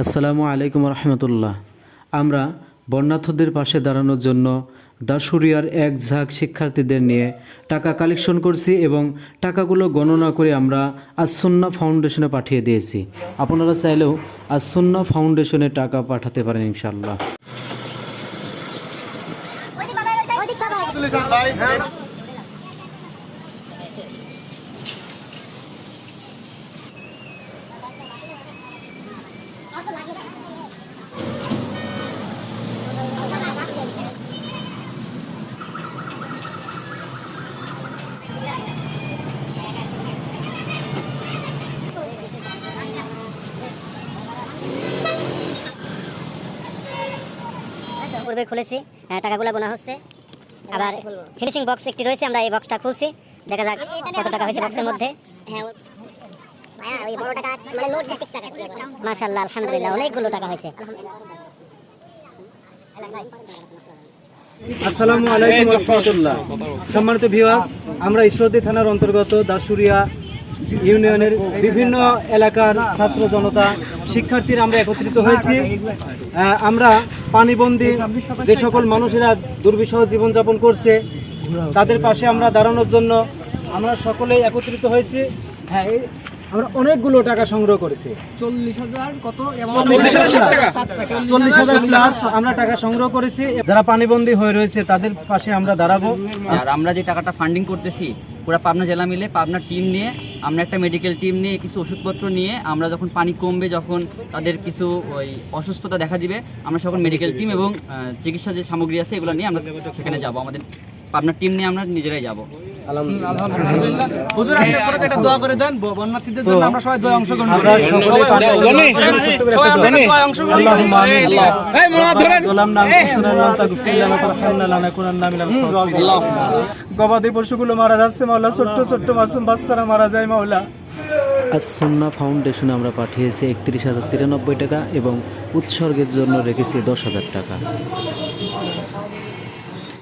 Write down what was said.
আসসালামু আলাইকুম রহমতুল্লাহ। আমরা বন্যার্থদের পাশে দাঁড়ানোর জন্য দাসুরিয়ার এক ঝাঁক শিক্ষার্থীদের নিয়ে টাকা কালেকশন করছি এবং টাকাগুলো গণনা করে আমরা আসন্না ফাউন্ডেশনে পাঠিয়ে দিয়েছি। আপনারা চাইলেও আসন্না ফাউন্ডেশনে টাকা পাঠাতে পারেন ইনশাল্লাহ পূর্বে খুলেছি টাকাগুলো গোনা হচ্ছে। আবার ফিনিশিং বক্স একটি রয়েছে আমরা এই বক্সটা খুলছি। দেখা যাক কত টাকা হয়েছে বক্সের মধ্যে। হ্যাঁ টাকা মানে আলহামদুলিল্লাহ অনেকগুলো টাকা হয়েছে। আসসালামু আলাইকুম রহমতুল্লাহ। সম্মানিত ভিউয়ার্স আমরা ঈশ্বরদী থানার অন্তর্গত দাসুরিয়া ইউনিয়নের বিভিন্ন এলাকার ছাত্র জনতা, শিক্ষার্থীরা আমরা একত্রিত হয়েছি। আমরা পানিবন্দি যে সকল মানুষেরা দুর্বিষহ জীবনযাপন করছে, তাদের পাশে আমরা দাঁড়ানোর জন্য আমরা সকলেই একত্রিত হয়েছি। হ্যাঁ আমরা অনেকগুলো টাকা সংগ্রহ করেছি। চল্লিশ হাজার কত? চল্লিশ হাজার প্লাস আমরা টাকা সংগ্রহ করেছি। যারা পানিবন্দী হয়ে রয়েছে তাদের পাশে আমরা দাঁড়াবো। আর আমরা যে টাকাটা ফান্ডিং করতেছি পুরো পাবনা জেলা মিলে পাবনা টিম নিয়ে আমরা একটা মেডিকেল টিম নিয়ে কিছু ওষুধপত্র নিয়ে আমরা যখন পানি কমবে যখন তাদের কিছু ওই অসুস্থতা দেখা দিবে আমরা সকল মেডিকেল টিম এবং চিকিৎসা যে সামগ্রী আছে এগুলো নিয়ে আমরা সেখানে যাব। আমাদের পাবনা টিম নিয়ে আমরা নিজেরাই যাব। গবাদি পশুগুলো মারা যাচ্ছে মাওলা। ছোট্ট ছোট্ট মাসুম বাচ্চারা মারা যায় মাওলা। সুন্না ফাউন্ডেশনে আমরা পাঠিয়েছি একত্রিশ হাজার তিরানব্বই টাকা এবং উৎসর্গের জন্য রেখেছি দশ হাজার টাকা।